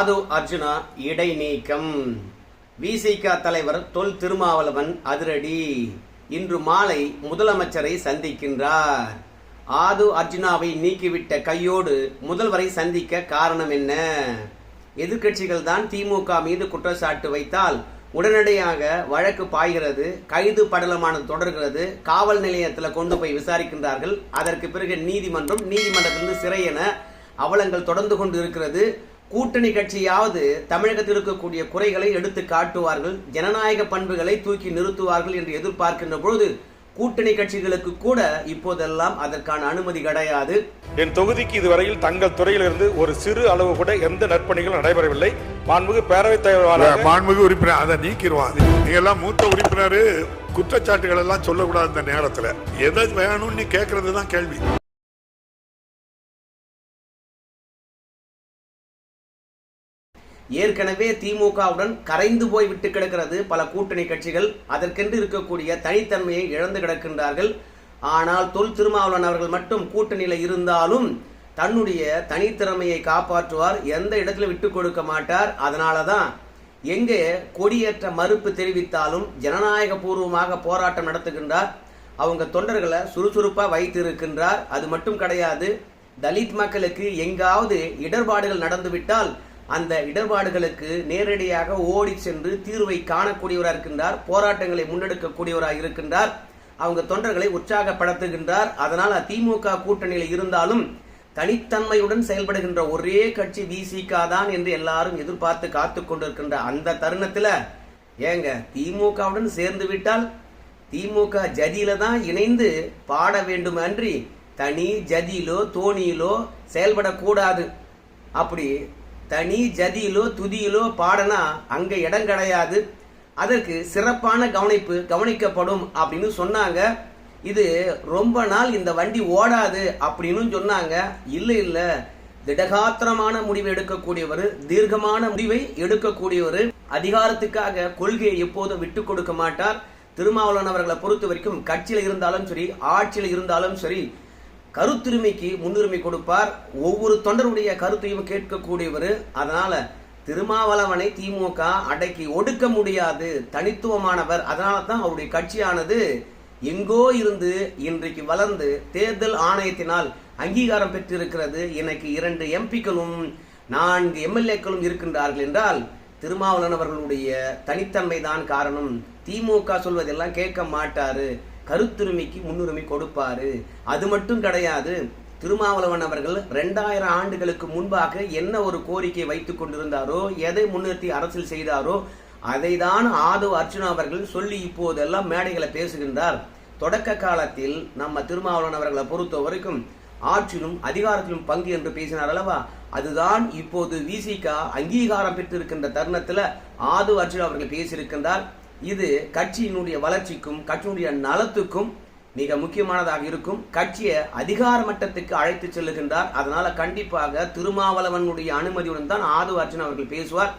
ஆது அர்ஜுனா இடைநீக்கம். விசிக தலைவர் தொல் திருமாவளவன் அதிரடி. இன்று மாலை முதலமைச்சரை சந்திக்கின்றார். ஆது அர்ஜுனாவை நீக்கிவிட்ட கையோடு முதல்வரை சந்திக்க காரணம் என்ன? எதிர்க்கட்சிகள் தான் திமுக மீது குற்றச்சாட்டு வைத்தால் உடனடியாக வழக்கு பாய்கிறது கைது படலமானது தொடர்கிறது காவல் நிலையத்தில் கொண்டு போய் விசாரிக்கின்றார்கள். அதற்கு பிறகு நீதிமன்றம் நீதிமன்றத்திலிருந்து சிறை என அவலங்கள் தொடர்ந்து கொண்டு இருக்கிறது. கூட்டணி கட்சியாவது தமிழகத்தில் இருக்கக்கூடிய குறைகளை எடுத்து காட்டுவார்கள் ஜனநாயக பண்புகளை தூக்கி நிறுத்துவார்கள் என்று எதிர்பார்க்கின்ற பொழுது கூட்டணி கட்சிகளுக்கு கூட இப்போதெல்லாம் அதற்கான அனுமதி கிடையாது. என் தொகுதிக்கு இதுவரையில் தங்கள் துறையிலிருந்து ஒரு சிறு அளவு கூட எந்த நற்பணிகளும் நடைபெறவில்லை. மாண்புமிகு பேரவைத் தலைவராக மாண்புமிகு உறுப்பினர் அதை நீக்கிடுவான் நீங்க எல்லாம் மூத்த உறுப்பினர் குற்றச்சாட்டுகள் எல்லாம் சொல்லக்கூடாது இந்த நேரத்துல. எதை வேணும்னு கேட்கறது தான் கேள்வி. ஏற்கனவே திமுகவுடன் கரைந்து போய் விட்டு கிடக்கிறது பல கூட்டணி கட்சிகள். அதற்கென்று இருக்கக்கூடிய தனித்தன்மையை இழந்து கிடக்கின்றார்கள். ஆனால் தொல் திருமாவளவன் அவர்கள் மட்டும் கூட்டணியில் இருந்தாலும் தன்னுடைய தனித்திறமையை காப்பாற்றுவார். எந்த இடத்துல விட்டு கொடுக்க மாட்டார். அதனாலதான் எங்கே கொடியேற்ற மறுப்பு தெரிவித்தாலும் ஜனநாயக பூர்வமாக போராட்டம் நடத்துகின்றார். அவங்க தொண்டர்களை சுறுசுறுப்பாக வைத்து இருக்கின்றார் அது மட்டும் கிடையாது தலித் மக்களுக்கு எங்காவது இடர்பாடுகள் நடந்துவிட்டால் அந்த இடர்பாடுகளுக்கு நேரடியாக ஓடி சென்று தீர்வை காணக்கூடியவராக இருக்கின்றார் போராட்டங்களை முன்னெடுக்கக்கூடியவராக இருக்கின்றார். அவங்க தொண்டர்களை உற்சாகப்படுத்துகின்றார். அதனால் திமுக கூட்டணியில் இருந்தாலும் தனித்தன்மையுடன் செயல்படுகின்ற ஒரே கட்சி விசிகா தான் என்று எல்லாரும் எதிர்பார்த்து காத்து கொண்டிருக்கின்ற அந்த தருணத்தில் ஏங்க திமுகவுடன் சேர்ந்து விட்டால் திமுக ஜதியில தான் இணைந்து பாட வேண்டும் அன்றி தனி ஜதியிலோ தோணியிலோ செயல்படக்கூடாது. அப்படி தனி ஜதியிலோ துதியிலோ பாடனா அங்கே இடம் கிடையாது. அதற்கு சிறப்பான கவனிப்பு கவனிக்கப்படும் அப்படின்னு சொன்னாங்க. இது ரொம்ப நாள் இந்த வண்டி ஓடாது அப்படின்னு சொன்னாங்க. இல்லை இல்லை. திடகாத்திரமான முடிவை எடுக்கக்கூடியவர் தீர்க்கமான முடிவை எடுக்கக்கூடியவர் அதிகாரத்துக்காக கொள்கையை எப்போதும் விட்டு கொடுக்க மாட்டார். திருமாவளவன் அவர்களை பொறுத்த வரைக்கும் கட்சியில் இருந்தாலும் சரி ஆட்சியில் இருந்தாலும் சரி கருத்துரிமைக்கு முன்னுரிமை கொடுப்பார். ஒவ்வொரு தொண்டருடைய கருத்தையும் கேட்கக்கூடியவர். அதனால திருமாவளவனை திமுக அடக்கி ஒடுக்க முடியாது. தனித்துவமானவர். அதனால தான் அவருடைய கட்சியானது எங்கோ இருந்து இன்றைக்கு வளர்ந்து தேர்தல் ஆணையத்தினால் அங்கீகாரம் பெற்றிருக்கிறது. எனக்கு இரண்டு எம்பிக்களும் நான்கு எம்எல்ஏக்களும் இருக்கின்றார்கள் என்றால் திருமாவளவன் அவர்களுடைய தனித்தன்மை தான் காரணம். திமுக சொல்வதெல்லாம் கேட்க மாட்டாரு. கருத்துரிமைக்கு முன்னுரிமை கொடுப்பாரு. அது மட்டும் கிடையாது திருமாவளவன் அவர்கள் ரெண்டாயிரம் ஆண்டுகளுக்கு முன்பாக என்ன ஒரு கோரிக்கை வைத்துக் கொண்டிருந்தாரோ எதை முன்னிறுத்தி அரசியல் செய்தாரோ அதை தான் ஆதவ் அர்ஜுனா அவர்கள் சொல்லி இப்போதெல்லாம் மேடைகளை பேசுகின்றார். தொடக்க காலத்தில் நம்ம திருமாவளவன் அவர்களை பொறுத்த வரைக்கும் ஆற்றிலும் அதிகாரத்திலும் பங்கு என்று பேசினார் அல்லவா? அதுதான் இப்போது விசிகா அங்கீகாரம் பெற்றிருக்கின்ற தருணத்துல ஆது அர்ஜுன் அவர்கள் பேசியிருக்கின்றார். இது கட்சியினுடைய வளர்ச்சிக்கும் கட்சியினுடைய நலத்துக்கும் மிக முக்கியமானதாக இருக்கும். கட்சியை அதிகார மட்டத்துக்கு அழைத்து செல்லுகின்றார். அதனால கண்டிப்பாக திருமாவளவனுடைய அனுமதியுடன் தான் ஆது அர்ஜுன் அவர்கள் பேசுவார்.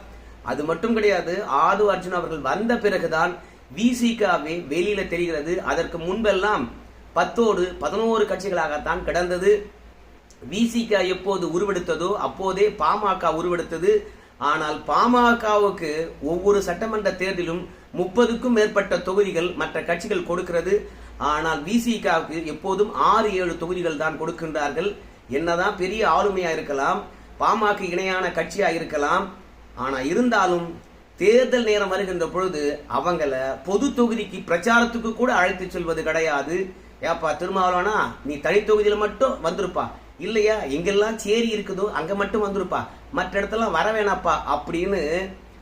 அது மட்டும் கிடையாது ஆது அர்ஜுன் அவர்கள் வந்த பிறகுதான் விசிகாவே வெளியில தெரிகிறது. அதற்கு முன்பெல்லாம் பத்தோடு பதினோரு கட்சிகளாகத்தான் கிடந்தது. விசிகா எப்போது உருவெடுத்ததோ அப்போதே பாமக உருவெடுத்தது. ஆனால் பாமகவுக்கு ஒவ்வொரு சட்டமன்ற தேர்தலும் முப்பதுக்கும் மேற்பட்ட தொகுதிகள் மற்ற கட்சிகள் கொடுக்கிறது. ஆனால் விசிகாவுக்கு எப்போதும் ஆறு ஏழு தொகுதிகள் தான் கொடுக்கின்றார்கள். என்னதான் பெரிய ஆளுமையாக இருக்கலாம் பாமக இணையான கட்சியாக இருக்கலாம். ஆனால் இருந்தாலும் தேர்தல் நேரம் வருகின்ற பொழுது அவங்கள பொது தொகுதிக்கு பிரச்சாரத்துக்கு கூட அழைத்து செல்வது கிடையாது. ஏப்பா திருமாவளவனா நீ தனித்தொகுதியில் மட்டும் வந்திருப்பா. இல்லையா எங்கெல்லாம் சேரி இருக்குதோ அங்கே மட்டும் வந்திருப்பா. மற்ற இடத்துல வர வேணாப்பா அப்படின்னு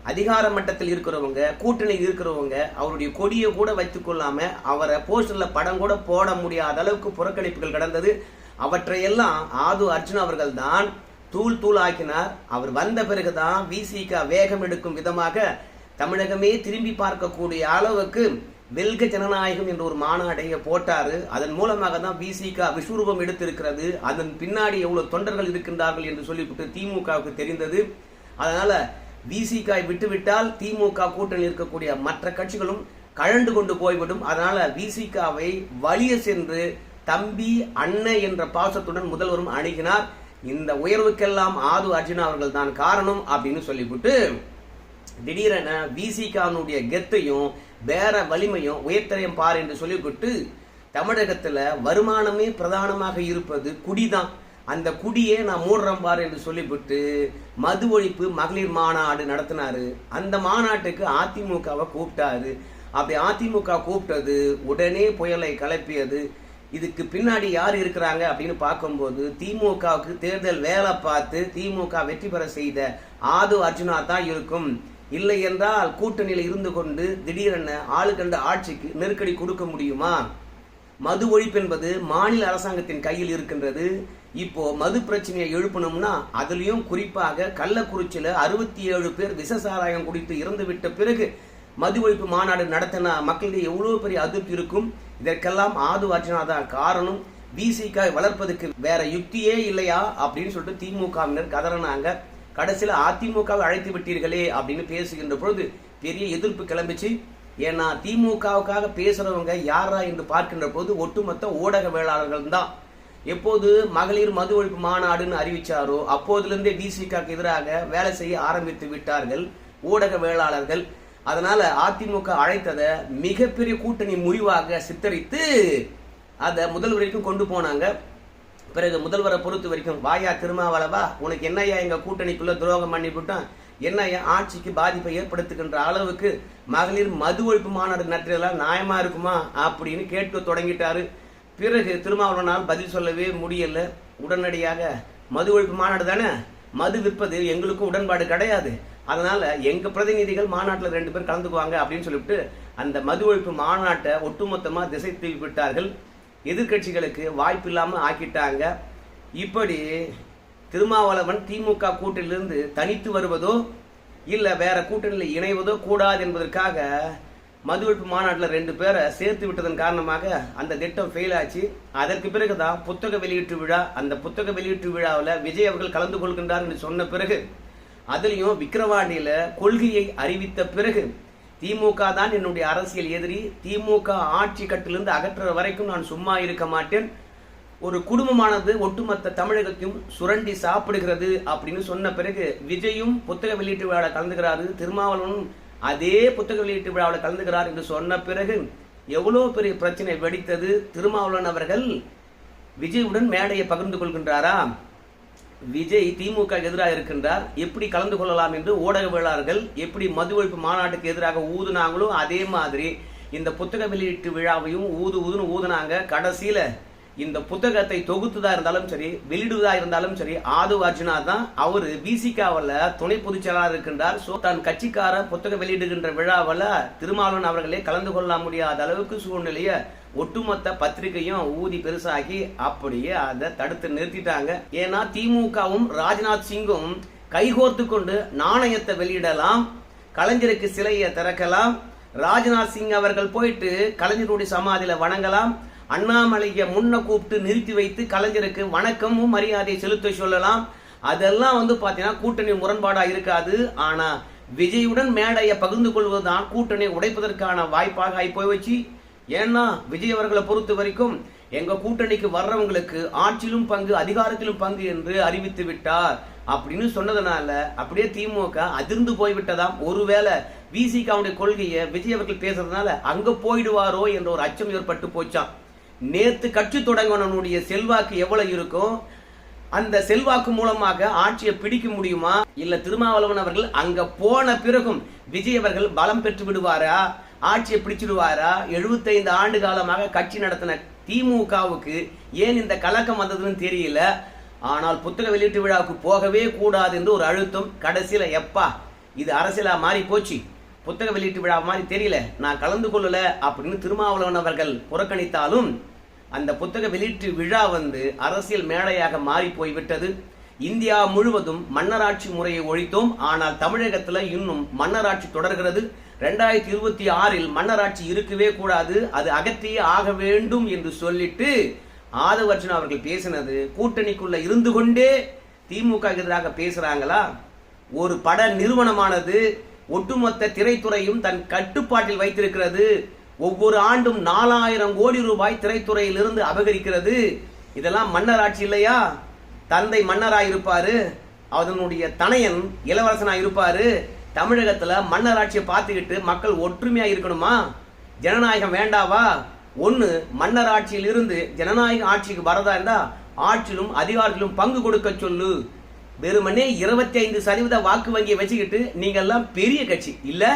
அதிகார மட்டத்தில் இருக்கிறவங்க கூட்டணியில் இருக்கிறவங்க அவருடைய கொடியை கூட வைத்துக் கொள்ளாம அவரை போஸ்டர்ல படம் கூட போட முடியாத அளவுக்கு புறக்கணிப்புகள் கடந்தது. அவற்றையெல்லாம் ஆது அர்ஜுன் அவர்கள் தான் தூள் தூள் ஆக்கினார் அவர் வந்த பிறகுதான் விசிக வேகம் எடுக்கும் விதமாக தமிழகமே திரும்பி பார்க்கக்கூடிய அளவுக்கு வெல்க ஜனநாயகம் என்ற ஒரு மாநாடைய போட்டாரு. அதன் மூலமாக தான் விசிக விஸ்வரூபம் எடுத்திருக்கிறது. அதன் பின்னாடி எவ்வளவு தொண்டர்கள் இருக்கின்றார்கள் என்று சொல்லிவிட்டு திமுகவுக்கு தெரிந்தது. அதனால விசிகாய் விட்டுவிட்டால் திமுக கூட்டணியில் இருக்கக்கூடிய மற்ற கட்சிகளும் கழண்டு கொண்டு போய்விடும். அதனால விசிகாவை வலிய சென்று தம்பி அண்ணன் என்ற பாசத்துடன் முதல்வரும் அணுகினார். இந்த உயர்வுக்கெல்லாம் ஆது அர்ஜுனா அவர்கள் தான் காரணம் அப்படின்னு சொல்லிவிட்டு திடீரென விசிகானுடைய கெத்தையும் வேற வலிமையும் உயர்த்தரையும் பார் என்று சொல்லிவிட்டு தமிழகத்துல வருமானமே பிரதானமாக இருப்பது குடிதான். அந்த குடியே நான் மூடுறேன் பாரு என்று சொல்லிவிட்டு மது ஒழிப்பு மகளிர் மாநாடு நடத்தினாரு. அந்த மாநாட்டுக்கு அதிமுகவை கூப்பிட்டாரு. அப்படி அதிமுக கூப்பிட்டது உடனே புயலை கிளப்பியது. இதுக்கு பின்னாடி யார் இருக்கிறாங்க அப்படின்னு பார்க்கும்போது திமுகவுக்கு தேர்தல் வேலை பார்த்து திமுக வெற்றி பெற செய்த ஆது அர்ஜுனா தான் இருக்கும். இல்லை என்றால் கூட்டணியில் இருந்து கொண்டு திடீரென ஆளுகண்ட ஆட்சிக்கு நெருக்கடி கொடுக்க முடியுமா? மது ஒழிப்பு என்பது மாநில அரசாங்கத்தின் கையில் இருக்கின்றது. இப்போ மது பிரச்சனையை எழுப்பணும்னா அதுலேயும் குறிப்பாக கள்ளக்குறிச்சியில் அறுபத்தி ஏழு பேர் விச சாராயம் குடித்து இறந்துவிட்ட பிறகு மது ஒழிப்பு மாநாடு நடத்தினா மக்களிடையே எவ்வளோ பெரிய அதிருப்தி இருக்கும்? இதற்கெல்லாம் ஆது தான் காரணம். பிசிக வளர்ப்பதற்கு வேற யுக்தியே இல்லையா? அப்படின்னு சொல்லிட்டு திமுகவினர் கதறினாங்க. கடைசியில் அதிமுகவை அழைத்து விட்டீர்களே அப்படின்னு பேசுகின்ற பொழுது பெரிய எதிர்ப்பு கிளம்பிச்சு ஏன்னா திமுகவுக்காக பேசுறவங்க யாரா என்று பார்க்கின்ற போது ஒட்டுமொத்த ஊடகவியலாளர்கள் தான். எப்போது மகளிர் மது ஒழிப்பு மாநாடுன்னு அறிவிச்சாரோ அப்போதிலிருந்தே டிசிகாக்கு எதிராக வேலை செய்ய ஆரம்பித்து விட்டார்கள் ஊடகவியலாளர்கள் அதனால அதிமுக அழைத்ததை மிகப்பெரிய கூட்டணி முறிவாக சித்தரித்து அதை முதல் வரைக்கும் கொண்டு போனாங்க. பிறகு முதல்வரை பொறுத்த வரைக்கும் வாயா திருமாவளவா உனக்கு என்னையா எங்க கூட்டணிக்குள்ள துரோகம் பண்ணி விட்டான் என்ன ஆட்சிக்கு பாதிப்பை ஏற்படுத்துகின்ற அளவுக்கு மகளிர் மது ஒழிப்பு மாநாடு நடத்துறதெல்லாம் நியாயமா இருக்குமா அப்படின்னு கேட்க தொடங்கிட்டாரு. பிறகு திருமாவளவனால் பதில் சொல்லவே முடியல. உடனடியாக மது ஒழிப்பு மாநாடு தானே? மது விற்பது எங்களுக்கும் உடன்பாடு கிடையாது. அதனால எங்க பிரதிநிதிகள் மாநாட்டில் ரெண்டு பேர் கலந்துக்குவாங்க அப்படின்னு சொல்லிவிட்டு அந்த மது ஒழிப்பு மாநாட்டை ஒட்டுமொத்தமா திசை திருப்பி விட்டார்கள். எதிர்க்கட்சிகளுக்கு வாய்ப்பு இல்லாமல் ஆக்கிட்டாங்க. இப்படி திருமாவளவன் திமுக கூட்டிலிருந்து தனித்து வருவதோ இல்லை வேற கூட்டணியில் இணைவதோ கூடாது என்பதற்காக மதுவெடுப்பு மாநாட்டில் ரெண்டு பேரை சேர்த்து விட்டதன் காரணமாக அந்த திட்டம் ஃபெயில் ஆச்சு. அதற்கு பிறகு தான் புத்தக வெளியீட்டு விழா. அந்த புத்தக வெளியீட்டு விழாவில் விஜய் அவர்கள் கலந்து கொள்கின்றார் என்று சொன்ன பிறகு அதுலேயும் விக்கிரவாண்டியில் கொள்கையை அறிவித்த பிறகு திமுக தான் என்னுடைய அரசியல் எதிரி. திமுக ஆட்சி கட்டிலிருந்து அகற்றுற வரைக்கும் நான் சும்மா இருக்க மாட்டேன். ஒரு குடும்பமானது ஒட்டுமொத்த தமிழகத்தையும் சுரண்டி சாப்பிடுகிறது அப்படின்னு சொன்ன பிறகு விஜயும் புத்தக வெளியீட்டு விழாவில் கலந்துகிறாரு திருமாவளவனும் அதே புத்தக வெளியீட்டு விழாவில் கலந்துகிறார் என்று சொன்ன பிறகு எவ்வளோ பெரிய பிரச்சனை வெடித்தது? திருமாவளவன் அவர்கள் விஜயுடன் மேடையை பகிர்ந்து கொள்கின்றாரா? விஜய் திமுக எதிராக இருக்கின்றார். எப்படி கலந்து கொள்ளலாம் என்று ஊடகவியலாளர்கள் எப்படி மது ஒழிப்பு மாநாட்டுக்கு எதிராக ஊதுனாங்களோ அதே மாதிரி இந்த புத்தக வெளியீட்டு விழாவையும் ஊது ஊதுன்னு ஊதுனாங்க. கடைசியில் இந்த புத்தகத்தை தொகுத்துதா இருந்தாலும் சரி வெளியிடுவதா இருந்தாலும் சரி ஆது அர்ஜுனா தான் அவர் பிசிகாவில் துணை பொதுச் செயலாளர் இருக்கின்றார். ஸோ தன் கட்சிக்கார புத்தக வெளியிடுகின்ற விழாவில் திருமாவளவன் அவர்களே கலந்து கொள்ள முடியாத அளவுக்கு சூழ்நிலையை ஒட்டுமொத்த பத்திரிகையும் ஊதி பெருசாக்கி அப்படியே அதை தடுத்து நிறுத்திட்டாங்க. ஏன்னா திமுகவும் ராஜ்நாத் சிங்கும் கைகோர்த்து கொண்டு நாணயத்தை வெளியிடலாம் கலைஞருக்கு சிலையை திறக்கலாம் ராஜ்நாத் சிங் அவர்கள் போயிட்டு கலைஞருடைய சமாதியில வணங்கலாம் அண்ணாமலையை முன்ன கூப்பிட்டு நிறுத்தி வைத்து கலைஞருக்கு வணக்கமும் மரியாதை செலுத்த சொல்லலாம். அதெல்லாம் வந்து பாத்தீங்கன்னா கூட்டணி முரண்பாடா இருக்காது. ஆனா விஜயுடன் மேடையை பகிர்ந்து கொள்வதுதான் கூட்டணி உடைப்பதற்கான வாய்ப்பாக ஆகி போய் வச்சு ஏன்னா விஜய் அவர்களை பொறுத்த வரைக்கும் எங்க கூட்டணிக்கு வர்றவங்களுக்கு ஆட்சியிலும் பங்கு அதிகாரத்திலும் பங்கு என்று அறிவித்து விட்டார். அப்படின்னு சொன்னதுனால அப்படியே திமுக அதிர்ந்து போய்விட்டதாம் ஒருவேளை விசிகாவுடைய கொள்கையை விஜய் அவர்கள் பேசுறதுனால அங்க போயிடுவாரோ என்ற ஒரு அச்சம் ஏற்பட்டு போச்சான் நேத்து கட்சி தொடங்கினவனுடைய செல்வாக்கு எவ்வளவு இருக்கும் அந்த செல்வாக்கு மூலமாக ஆட்சியை பிடிக்க முடியுமா? இல்ல திருமாவளவன் அவர்கள் அங்க போன பிறகும் விஜய் அவர்கள் பலம் பெற்று விடுவாரா? ஆட்சியை பிடிச்சிடுவாரா? 75 ஆண்டு காலமாக கட்சி நடத்தின திமுகவுக்கு ஏன் இந்த கலக்கம் வந்ததுன்னு தெரியல. ஆனால் புத்தக வெளியீட்டு விழாவுக்கு போகவே கூடாது என்று ஒரு அழுத்தம் கடைசியில எப்பா இது அரசியலா மாறி போச்சு. புத்தக வெளியீட்டு விழா மாதிரி தெரியல. நான் கலந்து கொள்ளல அப்படின்னு திருமாவளவன் அவர்கள் புறக்கணித்தாலும் அந்த புத்தக வெளியீட்டு விழா வந்து அரசியல் மேடையாக மாறி போய்விட்டது. இந்தியா முழுவதும் மன்னராட்சி முறையை ஒழித்தோம். ஆனால் தமிழகத்தில் இன்னும் மன்னராட்சி தொடர்கிறது. ரெண்டாயிரத்தி இருபத்தி ஆறில் மன்னராட்சி இருக்கவே கூடாது. அது அகற்றியே ஆக வேண்டும் என்று சொல்லிட்டு ஆதவர்ஜன் அவர்கள் பேசினது கூட்டணிக்குள்ள இருந்து கொண்டே திமுக எதிராக பேசுறாங்களா? ஒரு பட நிறுவனமானது ஒட்டுமொத்த திரைத்துறையும் தன் கட்டுப்பாட்டில் வைத்திருக்கிறது. ஒவ்வொரு ஆண்டும் நாலாயிரம் கோடி ரூபாய் திரைத்துறையிலிருந்து அபகரிக்கிறது. இதெல்லாம் மன்னர் ஆட்சி இல்லையா? தந்தை மன்னராக இருப்பாரு. அதனுடைய தனையன் இளவரசனாக இருப்பாரு. தமிழகத்துல மன்னராட்சியை பார்த்துக்கிட்டு மக்கள் ஒற்றுமையா இருக்கணுமா? ஜனநாயகம் வேண்டாவா? ஒன்று மன்னர் ஆட்சியிலிருந்து ஜனநாயக ஆட்சிக்கு வரதா இருந்தா ஆட்சியிலும் அதிகாரத்திலும் பங்கு கொடுக்க சொல்லு. வெறுமனே இருபத்தி ஐந்து சதவீத வாக்கு வங்கியை வச்சுக்கிட்டு நீங்கள்லாம் பெரிய கட்சி. இல்லை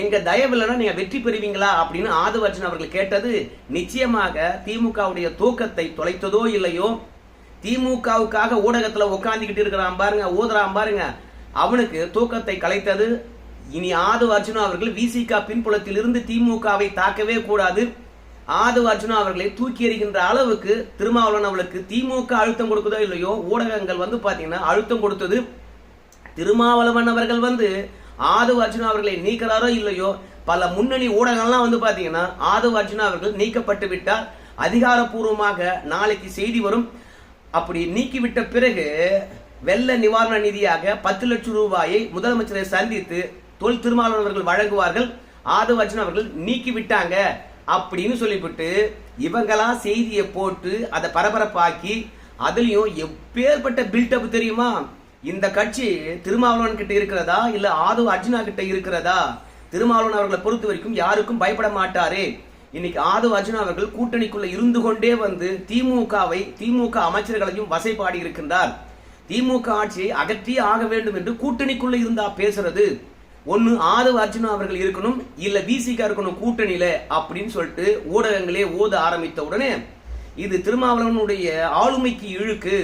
எங்க தயவில்லைன்னா நீங்க வெற்றி பெறுவீங்களா அப்படின்னு ஆதவர்ஜன் அவர்கள் கேட்டது நிச்சயமாக திமுகவுடைய தூக்கத்தை தொலைத்ததோ இல்லையோ? திமுகவுக்காக ஊடகத்துல உட்காந்துக்கிட்டு இருக்கிறான் பாருங்க ஊதுறான் பாருங்க. அவனுக்கு தூக்கத்தை கலைத்தது இனி ஆது அர்ஜுனா அவர்கள் விசிகா பின்புலத்தில் இருந்து திமுகவை தாக்கவே கூடாது. ஆது அர்ஜுனா அவர்களை தூக்கி எறிகின்ற அளவுக்கு திருமாவளவன் அவளுக்கு திமுக அழுத்தம் கொடுக்குதோ இல்லையோ? ஊடகங்கள் வந்து பாத்தீங்கன்னா அழுத்தம் கொடுத்தது. திருமாவளவன் அவர்கள் வந்து ஆது அர்ஜுனா அவர்களை நீக்கிறாரோ இல்லையோ பல முன்னணி ஊடகங்கள்லாம் வந்து பார்த்தீங்கன்னா ஆதவ அர்ஜுனா அவர்கள் நீக்கப்பட்டு விட்டால் அதிகாரப்பூர்வமாக நாளைக்கு செய்தி வரும். அப்படி நீக்கிவிட்ட பிறகு வெள்ள நிவாரண நிதியாக பத்து லட்சம் ரூபாயை முதலமைச்சரை சந்தித்து தொல் திருமாவளவன் அவர்கள் வழங்குவார்கள். ஆது அர்ஜுன் அவர்கள் நீக்கி விட்டாங்க அப்படின்னு சொல்லிவிட்டு இவங்களாம் செய்தியை போட்டு அதை பரபரப்பாக்கி அதுலேயும் எப்பேற்பட்ட பில்டப் தெரியுமா? இந்த கட்சி திருமாவளவன் கிட்ட இருக்கிறதா? இல்ல ஆது அர்ஜுனா கிட்ட இருக்கிறதா? திருமாவளவன் அவர்களை பொறுத்த வரைக்கும் யாருக்கும் பயப்பட மாட்டாரே. இன்னைக்கு ஆது அர்ஜுனா அவர்கள் கூட்டணிக்குள்ள இருந்து கொண்டே வந்து திமுகவை திமுக அமைச்சர்களையும் வசைப்பாடி இருக்கின்றார். திமுக ஆட்சியை அகற்றியே ஆக வேண்டும் என்று கூட்டணிக்குள்ள இருந்தா பேசுறது. ஒன்னு ஆது அர்ஜுனா அவர்கள் இருக்கணும் இல்ல பிசிகா இருக்கணும் கூட்டணியில அப்படின்னு சொல்லிட்டு ஊடகங்களே ஓத ஆரம்பித்த உடனே இது திருமாவளவனுடைய ஆளுமைக்கு இழுக்கு.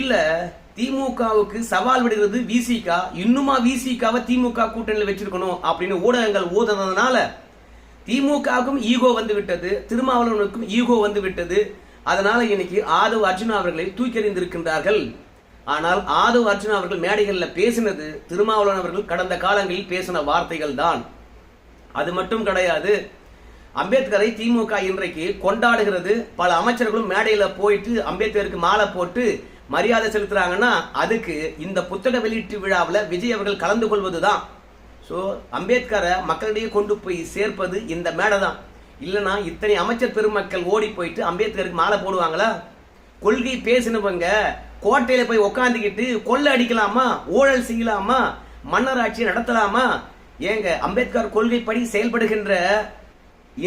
இல்ல திமுகவுக்கு சவால் விடுகிறது விசிகா இன்னுமா விசிகாவை திமுக கூட்டணியில் வச்சிருக்கணும் அப்படின்னு ஊடகங்கள் ஓதுனதுனால திமுகவுக்கும் ஈகோ வந்து விட்டது திருமாவளவனுக்கும் ஈகோ வந்து விட்டது. அதனால இன்னைக்கு ஆதவ் அர்ஜுனா அவர்களை தூக்கியறிந்திருக்கின்றார்கள் ஆனால் ஆதவ் அர்ஜுனா அவர்கள் மேடைகளில் பேசினது திருமாவளவன் அவர்கள் கடந்த காலங்களில் பேசின வார்த்தைகள் தான். அது மட்டும் கிடையாது அம்பேத்கரை திமுக இன்றைக்கு கொண்டாடுகிறது. பல அமைச்சர்களும் மேடையில் போயிட்டு அம்பேத்கருக்கு மாலை போட்டு மரியாதை செலுத்துறாங்கன்னா அதுக்கு இந்த புத்தக வெளியீட்டு விழாவில் விஜய் அவர்கள் கலந்து கொள்வதுதான். ஸோ அம்பேத்கரை மக்களிடையே கொண்டு போய் சேர்ப்பது இந்த மேடை தான் இல்லைன்னா இத்தனை அமைச்சர் பெருமக்கள் ஓடி போயிட்டு அம்பேத்கருக்கு மாலை போடுவாங்களா? கொள்கை பேசினவங்க கோட்டையில் போய் உக்காந்துக்கிட்டு கொள்ளை அடிக்கலாமா? ஊழல் செய்யலாமா? மன்னராட்சி நடத்தலாமா? ஏங்க அம்பேத்கர் கொள்கைப்படி செயல்படுகின்ற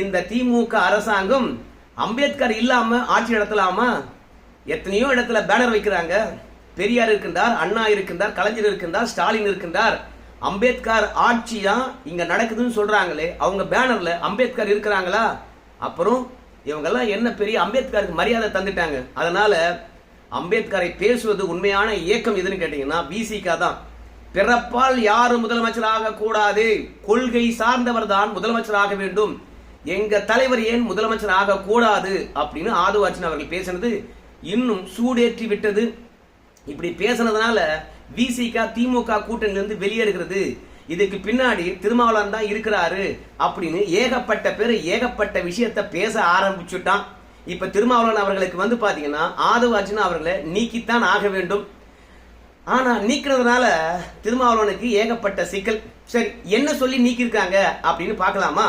இந்த திமுக அரசாங்கம் அம்பேத்கர் இல்லாமல் ஆட்சி நடத்தலாமா? எத்தனையோ இடத்துல பேனர் வைக்கிறாங்க. பெரியார் இருக்கின்றார் அண்ணா இருக்கின்றார் கலைஞர் இருக்கின்றார் ஸ்டாலின் இருக்கின்றார். அம்பேத்கர் ஆட்சியா இங்க நடக்குதுன்னு சொல்றாங்களே அவங்க பேனர்ல அம்பேத்கர் இருக்கிறாங்களா? அப்புறம் இவங்கெல்லாம் என்ன பெரிய அம்பேத்கருக்கு மரியாதை தந்துட்டாங்க. அதனால அம்பேத்கரை பேசுவது உண்மையான இயக்கம் எதுன்னு கேட்டீங்கன்னா பிசிகா தான். பிறப்பால் யாரும் முதலமைச்சராக கூடாது கொள்கை சார்ந்தவர் தான் முதலமைச்சராக வேண்டும். எங்க தலைவர் ஏன் முதலமைச்சர் ஆகக்கூடாது? கூடாது அப்படின்னு ஆதுவாச்சன் அவர்கள் பேசினது இன்னும் சூடேற்றி விட்டது. இப்படி பேசுனதுனால விசிகா திமுக கூட்டணியிலிருந்து வெளியேறுகிறது. இதுக்கு பின்னாடி திருமாவளவன் தான் இருக்கிறாரு அப்படின்னு ஏகப்பட்ட பேர் ஏகப்பட்ட விஷயத்த பேச ஆரம்பிச்சுட்டான். இப்ப திருமாவளவன் அவர்களுக்கு வந்து பாத்தீங்கன்னா ஆதவாஜினா அவர்களை நீக்கித்தான் ஆக வேண்டும். ஆனா நீக்கிறதுனால திருமாவளவனுக்கு ஏகப்பட்ட சிக்கல். சரி என்ன சொல்லி நீக்கியிருக்காங்க அப்படின்னு பார்க்கலாமா?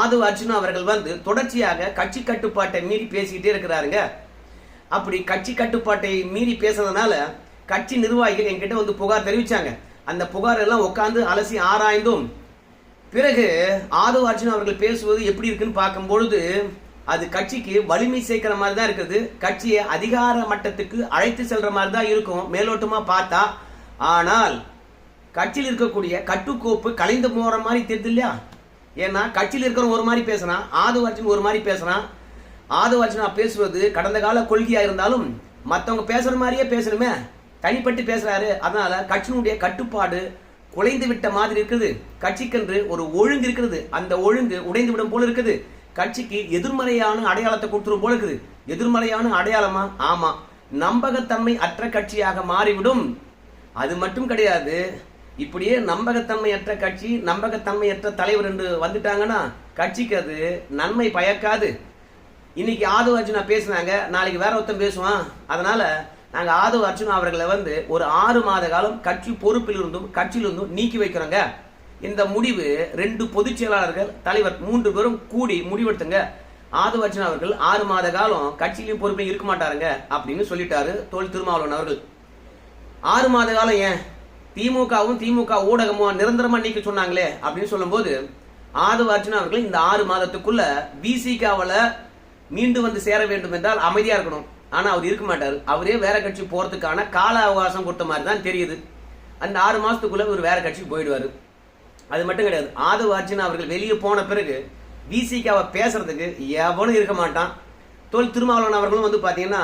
ஆதவ அர்ஜுனா அவர்கள் வந்து தொடர்ச்சியாக கட்சி கட்டுப்பாட்டை மீறி பேசிக்கிட்டே இருக்கிறாருங்க. அப்படி கட்சி கட்டுப்பாட்டை மீறி பேசுறதுனால கட்சி நிர்வாகிகள் என்கிட்ட வந்து புகார் தெரிவிச்சாங்க. அந்த புகார் எல்லாம் உட்காந்து அலசி ஆராய்ந்தும் பிறகு ஆதவ அர்ஜுன் அவர்கள் பேசுவது எப்படி இருக்குன்னு பார்க்கும்பொழுது அது கட்சிக்கு வலிமை சேர்க்கிற மாதிரி தான் இருக்குது. கட்சியை அதிகார மட்டத்துக்கு அழைத்து செல்ற மாதிரி தான் இருக்கும். மேலோட்டமா பார்த்தா ஆனால் கட்சியில் இருக்கக்கூடிய கட்டுக்கோப்பு கலைந்து போற மாதிரி தெரியுது இல்லையா? ஏன்னா கட்சியில் இருக்கிற ஒரு மாதிரி பேசுறான் ஆதவ அர்ஜுன் ஒரு மாதிரி பேசுறான். ஆதவாச்சு நான் பேசுவது கடந்த கால கொள்கையா இருந்தாலும் மற்றவங்க பேசுற மாதிரியே பேசணுமே. தனிப்பட்டு பேசுறாரு. அதனால கட்சியினுடைய கட்டுப்பாடு குலைந்து விட்ட மாதிரி இருக்குது. கட்சிக்கென்று ஒரு ஒழுங்கு இருக்கிறது அந்த ஒழுங்கு உடைந்து விடும் போல இருக்குது. கட்சிக்கு எதிர்மறையான அடையாளத்தை கொடுத்துரும் போல இருக்குது. எதிர்மறையான அடையாளமா? ஆமா. நம்பகத்தன்மை அற்ற கட்சியாக மாறிவிடும். அது மட்டும் கிடையாது. இப்படியே நம்பகத்தன்மை அற்ற கட்சி நம்பகத்தன்மையற்ற தலைவர் என்று வந்துட்டாங்கன்னா கட்சிக்கு அது நன்மை பயக்காது. இன்னைக்கு ஆதவ அர்ஜுனா பேசுனாங்க நாளைக்கு வேற ஒருத்தன் பேசுவான். அதனால நாங்க ஆதவ அர்ஜுனா அவர்களை வந்து ஒரு ஆறு மாத காலம் கட்சி பொறுப்பில் இருந்தும் கட்சியிலிருந்தும் நீக்கி வைக்கிறோங்க. இந்த முடிவு ரெண்டு பொதுச் செயலாளர்கள் தலைவர் மூன்று பேரும் கூடி முடிவெடுத்துங்க. ஆதவ அர்ஜுனா அவர்கள் ஆறு மாத காலம் கட்சியிலையும் பொறுப்பிலையும் இருக்க மாட்டாருங்க அப்படின்னு சொல்லிட்டாரு தோல் திருமாவளவன் அவர்கள். ஆறு மாத காலம் ஏன்? திமுகவும் திமுக ஊடகமும் நிரந்தரமா நீக்க சொன்னாங்களே அப்படின்னு சொல்லும்போது ஆதவ அர்ஜுனா அவர்கள் இந்த ஆறு மாதத்துக்குள்ள பிசிகாவில் மீண்டு வந்து சேர வேண்டும் என்றால் அமைதியாக இருக்கணும். ஆனால் அவர் இருக்க மாட்டார். அவரே வேற கட்சி போகிறதுக்கான கால அவகாசம் கொடுத்த மாதிரி தான் தெரியுது. அந்த ஆறு மாதத்துக்குள்ளே இவர் வேற கட்சிக்கு போயிடுவார். அது மட்டும் கிடையாது. ஆதவ அர்ஜுன் அவர்கள் வெளியே போன பிறகு விசிகாவை பேசுறதுக்கு எவனும் இருக்க மாட்டான். தோல் திருமாவளவன் அவர்களும் வந்து பார்த்தீங்கன்னா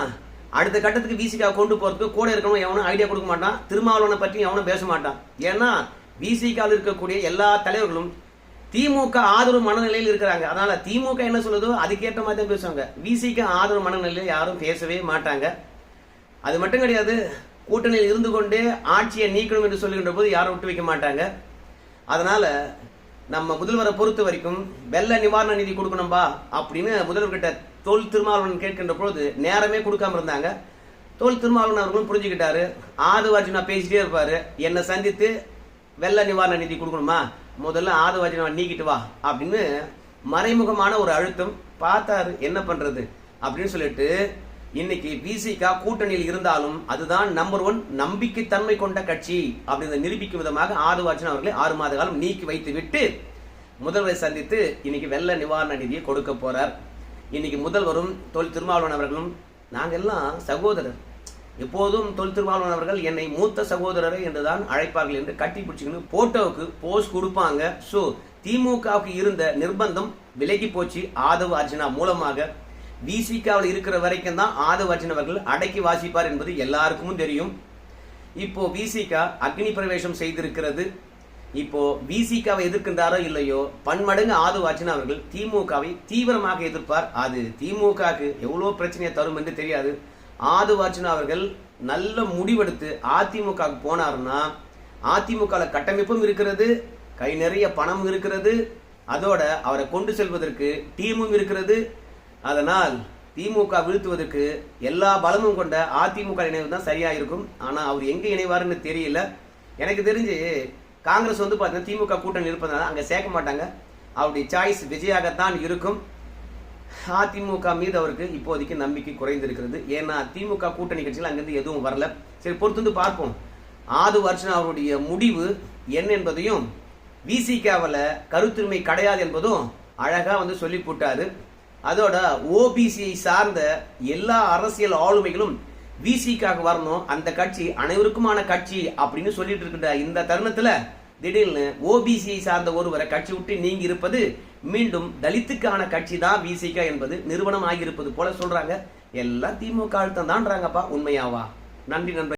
அடுத்த கட்டத்துக்கு விசிக்காவை கொண்டு போகிறதுக்கு கூட இருக்கணும் எவனும் ஐடியா கொடுக்க மாட்டான். திருமாவளவனை பற்றி எவனும் பேச மாட்டான். ஏன்னா விசிகாவில் இருக்கக்கூடிய எல்லா தலைவர்களும் திமுக ஆதரவு மனநிலையில் இருக்கிறாங்க. அதனால திமுக என்ன சொல்லுதோ அதுக்கேற்ற மாதிரி தான் பேசுவாங்க. விசிக்கு ஆதரவு மனநிலையில் யாரும் பேசவே மாட்டாங்க. அது மட்டும் கிடையாது கூட்டணியில் இருந்து கொண்டே ஆட்சியை நீக்கணும் என்று சொல்லுகின்ற போது யாரும் விட்டு வைக்க மாட்டாங்க. அதனால நம்ம முதல்வரை பொறுத்த வரைக்கும் வெள்ள நிவாரண நிதி கொடுக்கணும்பா அப்படின்னு முதல்வர்கிட்ட தோல் திருமாவளவன் கேட்கின்ற பொழுது நேரமே கொடுக்காம இருந்தாங்க. தோல் திருமாவளவன் அவர்களும் புரிஞ்சுக்கிட்டாரு. ஆதுவார்ஜுனா பேசிட்டே இருப்பாரு. என்னை சந்தித்து வெள்ள நிவாரண நிதி கொடுக்கணுமா? முதல்ல ஆதுவார்ஜுனா நீக்கிட்டு வா அப்படின்னு மறைமுகமான ஒரு அழுத்தம். பார்த்தாரு என்ன பண்றது? அப்படின்னு சொல்லிட்டு இன்னைக்கு பிசிகா கூட்டணியில் இருந்தாலும் அதுதான் நம்பர் ஒன் நம்பிக்கைத்தன்மை கொண்ட கட்சி அப்படின்னு நிரூபிக்கும் விதமாக ஆதவாஜன் அவர்களை ஆறு மாத காலம் நீக்கி வைத்து விட்டு முதல்வரை சந்தித்து இன்னைக்கு வெள்ள நிவாரண நிதியை கொடுக்க போறார். இன்னைக்கு முதல்வரும் தொல் திருமாவளவன் அவர்களும் நாங்கெல்லாம் சகோதரர். எப்போதும் தொல் திருமாவளவன் அவர்கள் என்னை மூத்த சகோதரரை என்றுதான் அழைப்பார்கள் என்று கட்டி பிடிச்சிக்கணும் போட்டோவுக்கு போஸ் கொடுப்பாங்க. ஸோ திமுகவுக்கு இருந்த நிர்பந்தம் விலகி போச்சு. ஆதவ அர்ஜுனா மூலமாக விசிகாவில் இருக்கிற வரைக்கும் தான் ஆதவ அர்ஜுன் அவர்கள் அடக்கி வாசிப்பார் என்பது எல்லாருக்கும் தெரியும். இப்போ விசிகா அக்னி பிரவேசம் செய்திருக்கிறது. இப்போ விசிகாவை எதிர்க்கின்றாரோ இல்லையோ பன்மடங்கு ஆதவ அர்ஜுனா அவர்கள் திமுகவை தீவிரமாக எதிர்ப்பார். அது திமுகவுக்கு எவ்வளோ பிரச்சனையை தரும் என்று தெரியாது. ஆதவ அவர்கள் நல்ல முடிவெடுத்து அதிமுக போனாருன்னா அதிமுக கட்டமைப்பும் இருக்கிறது கை நிறைய பணம் இருக்கிறது அதோட அவரை கொண்டு செல்வதற்கு டீமும் இருக்கிறது. அதனால் திமுக வீழ்த்துவதற்கு எல்லா பலமும் கொண்ட அதிமுக இணைவு தான் சரியா இருக்கும் ஆனா அவர் எங்க இணைவாருன்னு தெரியல. எனக்கு தெரிஞ்சு காங்கிரஸ் வந்து பார்த்தீங்கன்னா திமுக கூட்டணி இருப்பதனால அங்கே சேர்க்க மாட்டாங்க. அவருடைய சாய்ஸ் விஜயாகத்தான் இருக்கும். அதிமுக மீது அவருக்கு இப்போதைக்கு நம்பிக்கை குறைந்திருக்கிறது. ஏன்னா திமுக கூட்டணி கட்சிகள் அங்கிருந்து எதுவும் வரல. சரி பொறுத்து வந்து பார்ப்போம். ஆது வருஷம் அவருடைய முடிவு என்ன என்பதையும் விசிகாவில் கருத்துரிமை கிடையாது என்பதும் அழகாக வந்து சொல்லி போட்டாரு. அதோட ஓபிசியை சார்ந்த எல்லா அரசியல் ஆளுமைகளும் விசிக்காக வரணும். அந்த கட்சி அனைவருக்குமான கட்சி அப்படின்னு சொல்லிட்டு இருக்கின்ற இந்த தருணத்தில் திடீர்னு ஓபிசியை சார்ந்த ஒருவரை கட்சி விட்டு நீங்கி இருப்பது மீண்டும் தலித்துக்கான கட்சி தான் விசிகா என்பது நிறுவனம் ஆகியிருப்பது போல சொல்றாங்க. எல்லாம் திமுக அழுத்தம் தான்றாங்கப்பா உண்மையாவா? நன்றி நண்பர்